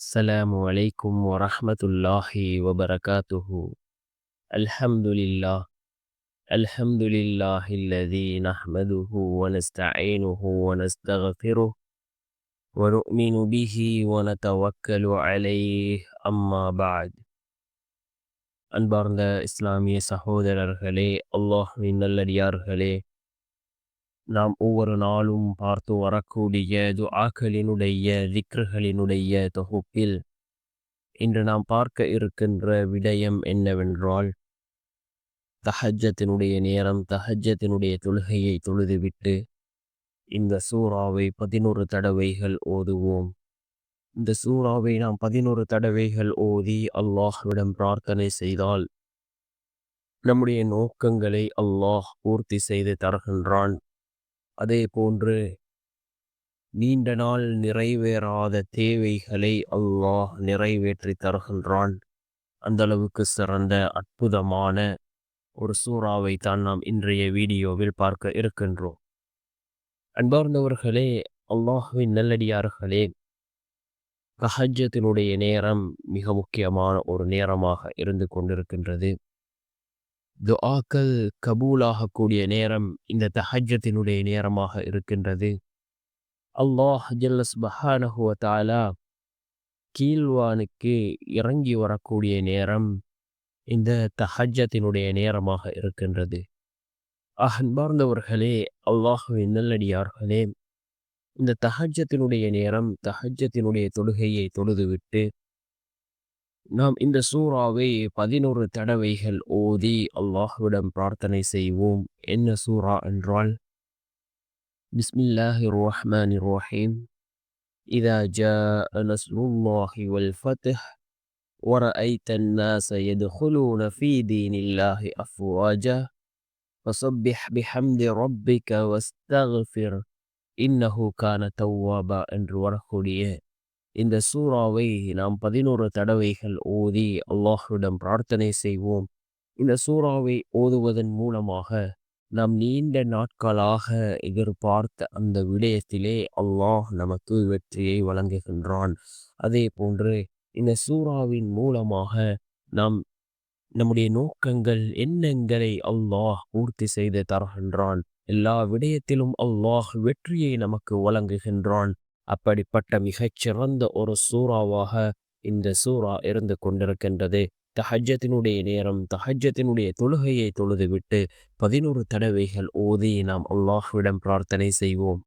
السلام عليكم ورحمة الله وبركاته الحمد لله الحمد لله الذي نحمده ونستعينه ونستغفره ونؤمن به ونتوكل عليه أما بعد அன்பார்ந்த இஸ்லாமிய சகோதரர்களே அல்லாஹ்வின் நல்லடியார்களே நாம் ஒவ்வொரு நாளும் பார்த்து வரக்கூடிய துஆக்களினுடைய திக்ருகளினுடைய தொகுப்பில் இன்று நாம் பார்க்க இருக்கின்ற விடயம் என்னவென்றால் தஹஜத்தினுடைய நேரம் தஹஜத்தினுடைய தொழுகையை தொழுதுவிட்டு இந்த சூறாவை பதினோரு தடவைகள் ஓதுவோம். இந்த சூறாவை நாம் பதினோரு தடவைகள் ஓதி அல்லாஹ்விடம் பிரார்த்தனை செய்தால் நம்முடைய நோக்கங்களை அல்லாஹ் பூர்த்தி செய்து தருகின்றான். அதே போன்று நீண்ட நாள் நிறைவேறாத தேவைகளை அல்லாஹ் நிறைவேற்றி தருகின்றான். அந்த அளவுக்கு சிறந்த அற்புதமான ஒரு சூறாவை தான் நாம் இன்றைய வீடியோவில் பார்க்க இருக்கின்றோம். அன்பார்ந்தவர்களே அல்லாஹுவின் நல்லடியார்களே கஹஜத்தினுடைய நேரம் மிக முக்கியமான ஒரு நேரமாக இருந்து கொண்டிருக்கின்றது. துஆக்கள் கபூலாகக்கூடிய நேரம் இந்த தஹஜத்தினுடைய நேரமாக இருக்கின்றது. அல்லாஹ் ஜல்லஸ் பஹானஹுவ தாலா கீழ்வானுக்கு இறங்கி வரக்கூடிய நேரம் இந்த தஹஜத்தினுடைய நேரமாக இருக்கின்றது. அன்பார்ந்தவர்களே அல்லாஹுவின் நல்லடியார்களே இந்த தஹஜத்தினுடைய நேரம் தஹஜத்தினுடைய தொழுகையை தொழுதுவிட்டு நாம் இந்த சூறாவை பதினோரு தடவைகள் ஓதி அல்லாஹ்விடம் பிரார்த்தனை செய்வோம் என்ன சூறா என்றால் பிஸ்மில்லாஹி ரஹ்மான் ரஹீம் إذا جاء نصر الله والفتح ورأيت الناس يدخلون في دين الله أفواجا فسبح بحمد ربك واستغفر இன்னஹு கான தௌவாபா என்று வரக்கூடிய இந்த சூறாவை நாம் பதினோரு தடவைகள் ஓதி அல்லாஹுவிடம் பிரார்த்தனை செய்வோம். இந்த சூறாவை ஓதுவதன் மூலமாக நாம் நீண்ட நாட்களாக எதிர்பார்த்த அந்த விடயத்திலே அல்லாஹ் நமக்கு வெற்றியை வழங்குகின்றான். அதே போன்று இந்த சூறாவின் மூலமாக நாம் நம்முடைய நோக்கங்கள் எண்ணங்களை அல்லாஹ் பூர்த்தி செய்து தருகின்றான். எல்லா விடயத்திலும் அல்லாஹ் வெற்றியை நமக்கு வழங்குகின்றான். அப்படிப்பட்ட மிகச்சிறந்த ஒரு சூறாவாக இந்த சூறா இருந்து கொண்டிருக்கின்றது. தஹஜத்தினுடைய நேரம் தஹஜத்தினுடைய தொழுகையை தொழுதுவிட்டு பதினோரு தடவைகள் ஓதி நாம் அல்லாஹ்விடம் பிரார்த்தனை செய்வோம்.